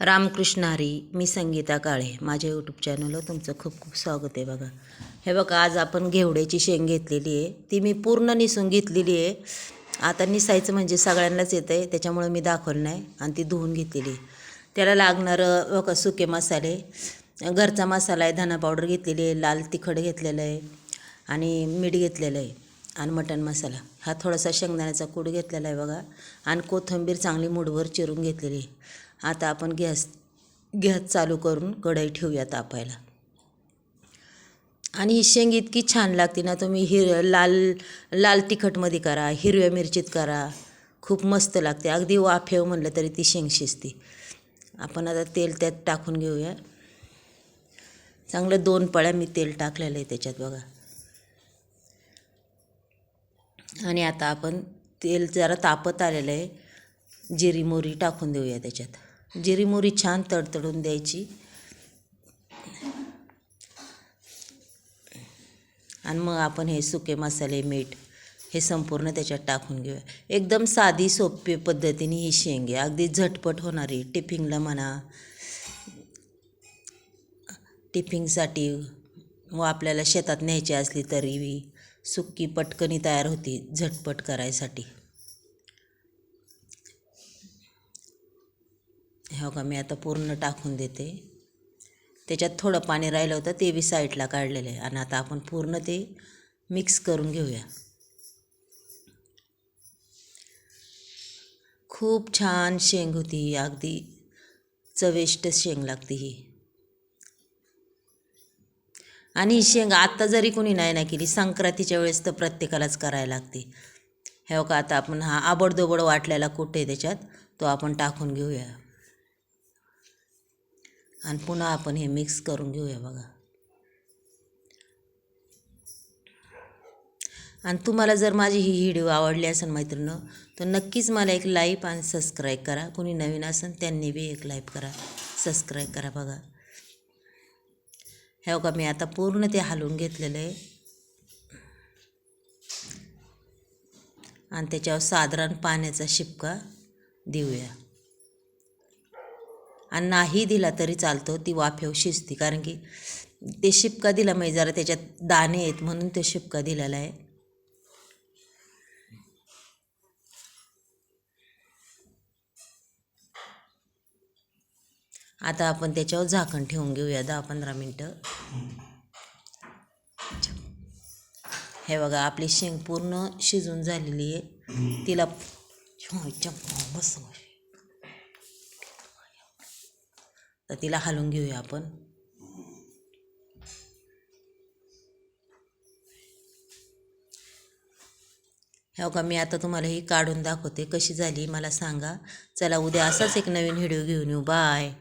रामकृष्ण हरी मी संगीता काळे. माझ्या यूट्यूब चॅनलवर तुमचं खूप खूप स्वागत आहे बघा. हे बघा आज आपण घेवड्याची शेंग घेतलेली आहे. ती मी पूर्ण निसून घेतलेली आहे. आता निसायचं म्हणजे सगळ्यांनाच येतं आहे त्याच्यामुळं मी दाखवलं नाही आणि ती धुवून घेतलेली आहे. त्याला लागणारं बघा सुके मसाले. घरचा मसाला आहे धना पावडर घेतलेली आहे लाल तिखट घेतलेलं आहे आणि मीठ घेतलेलं आहे आणि मटण मसाला. हा थोडासा शेंगदाण्याचा कूड घेतलेला आहे बघा आणि कोथिंबीर चांगली मुठभर चिरून घेतलेली आहे. आता आपण गॅस गॅस चालू करून कढई ठेवूया तापायला. आणि ही शेंग इतकी छान लागते ना तुम्ही हिर लाल लाल तिखटमध्ये करा हिरव्या मिरचीत करा. खूप मस्त लागते. अगदी वाफेव म्हणलं तरी ती शेंग शिजते. आपण आता तेल त्यात टाकून घेऊया. चांगलं दोन पळ्या मी तेल टाकलेलं आहे त्याच्यात बघा. आणि आता आपण तेल जरा तापत आलेलं आहे. जिरी मोरी टाकून देऊया त्याच्यात. जिरी मोरी छान तडतडून द्यायची. आणि मग आपण हे सुके मसाले मीठ हे संपूर्ण त्याच्यात टाकून घेऊया. एकदम साधी सोपी पद्धतीने ही शेंगे अगदी झटपट होणारी. टिफिनला म्हणा टिफिनसाठी व आपल्याला शेतात न्यायची असली तरी सुक्की पटकनी तयार होती झटपट करायसाठी. हो का मी आता पूर्ण टाकून देते. त्याच्यात थोडं पाणी राहिलं होतं ते बी साईडला काढलेलं आहे. आणि आता आपण पूर्ण ते मिक्स करून घेऊया. खूप छान शेंग होती ही अगदी चविष्ट शेंग लागते ही. आणि ही शेंग आत्ता जरी कोणी नाही ना केली संक्रांतीच्या वेळेस तर प्रत्येकालाच करायला लागते. हे का आता आपण हा आबडदोबड वाटलेला कुठे त्याच्यात तो आपण टाकून घेऊया. आणि पुन्हा आपण हे मिक्स करून घेऊया बघा. आणि तुम्हाला जर माझी ही व्हिडिओ आवडली असेल मैत्रिणं तर नक्कीच मला एक लाईक आणि सबस्क्राईब करा. कोणी नवीन असेल त्यांनी बी एक लाईक करा सबस्क्राईब करा बघा. हे बघा मी आता पूर्ण ते हलवून घेतलेलं आहे. आणि त्याच्यावर साधारण पाण्याचा शिपका देऊया. आणि नाही दिला तरी चालतो ती वाफेव शिजती. कारण की ते शिपका दिला म्हणजे जरा त्याच्यात दाणे आहेत म्हणून ते शिपका दिलेला आहे. आता आपण त्याच्यावर झाकण ठेवून घेऊया दहा पंधरा मिनटं. हे बघा आपली शेंग पूर्ण शिजून झालेली आहे. तिला हो, बस तर तिला हलवून घेऊया आपण. हो का मी आता तुम्हाला ही काढून दाखवते कशी झाली मला सांगा. चला उद्या असाच एक नवीन व्हिडिओ घेऊन येऊ. बाय.